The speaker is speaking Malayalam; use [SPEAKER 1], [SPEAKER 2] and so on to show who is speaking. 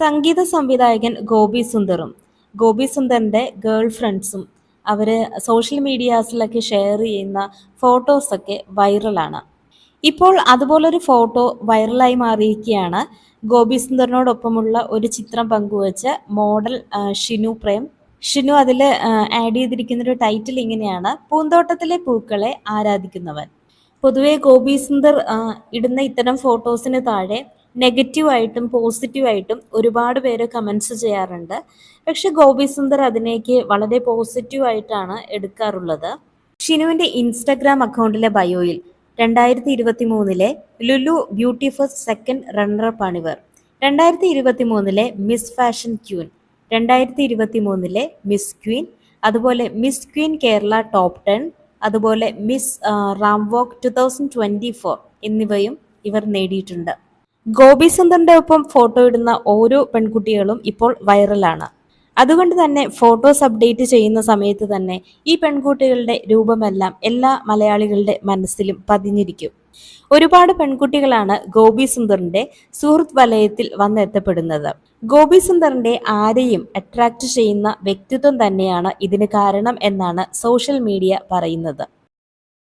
[SPEAKER 1] സംഗീത സംവിധായകൻ ഗോപി സുന്ദറും ഗോപി സുന്ദറിന്റെ ഗേൾ ഫ്രണ്ട്സും അവർ സോഷ്യൽ മീഡിയാസിലൊക്കെ ഷെയർ ചെയ്യുന്ന ഫോട്ടോസൊക്കെ വൈറലാണ്. ഇപ്പോൾ അതുപോലൊരു ഫോട്ടോ വൈറലായി മാറിയിരിക്കുകയാണ്. ഗോപി സുന്ദറിനോടൊപ്പമുള്ള ഒരു ചിത്രം പങ്കുവച്ച് മോഡൽ ഷിനു പ്രേം. ഷിനു അതിൽ ആഡ് ചെയ്തിരിക്കുന്ന ഒരു ടൈറ്റിൽ ഇങ്ങനെയാണ് പൂന്തോട്ടത്തിലെ പൂക്കളെ ആരാധിക്കുന്നവൻ. പൊതുവെ ഗോപി സുന്ദർ ഇടുന്ന ഇത്തരം ഫോട്ടോസിന് താഴെ നെഗറ്റീവായിട്ടും പോസിറ്റീവായിട്ടും ഒരുപാട് പേര് കമൻസ് ചെയ്യാറുണ്ട്. പക്ഷെ ഗോപി സുന്ദർ അതിനേക്ക് വളരെ പോസിറ്റീവായിട്ടാണ് എടുക്കാറുള്ളത്. ഷിനുവിന്റെ ഇൻസ്റ്റഗ്രാം അക്കൗണ്ടിലെ ബയോയിൽ രണ്ടായിരത്തി ഇരുപത്തി മൂന്നിലെ Lulu beauty first second runner up ആണിവർ. രണ്ടായിരത്തി ഇരുപത്തി മൂന്നിലെ മിസ് ഫാഷൻ ക്യൂൻ രണ്ടായിരത്തി ഇരുപത്തി മൂന്നിലെ മിസ് ക്വീൻ അതുപോലെ Miss Queen Kerala top ten അതുപോലെ Miss ramp walk two thousand twenty four എന്നിവയും ഇവർ നേടിയിട്ടുണ്ട്. ഗോപി സുന്ദറിന്റെ ഒപ്പം ഫോട്ടോ ഇടുന്ന ഓരോ പെൺകുട്ടികളും ഇപ്പോൾ വൈറലാണ് അതുകൊണ്ട് തന്നെ ഫോട്ടോസ് അപ്ഡേറ്റ് ചെയ്യുന്ന സമയത്ത് തന്നെ ഈ പെൺകുട്ടികളുടെ രൂപമെല്ലാം എല്ലാ മലയാളികളുടെ മനസ്സിലും പതിഞ്ഞിരിക്കും. ഒരുപാട് പെൺകുട്ടികളാണ് ഗോപി സുന്ദറിന്റെ സുഹൃത്ത് വലയത്തിൽ വന്നെത്തപ്പെടുന്നത് ഗോപി സുന്ദറിന്റെ ആരെയും അട്രാക്ട് ചെയ്യുന്ന വ്യക്തിത്വം തന്നെയാണ് ഇതിന് കാരണം എന്നാണ് സോഷ്യൽ മീഡിയ പറയുന്നത്.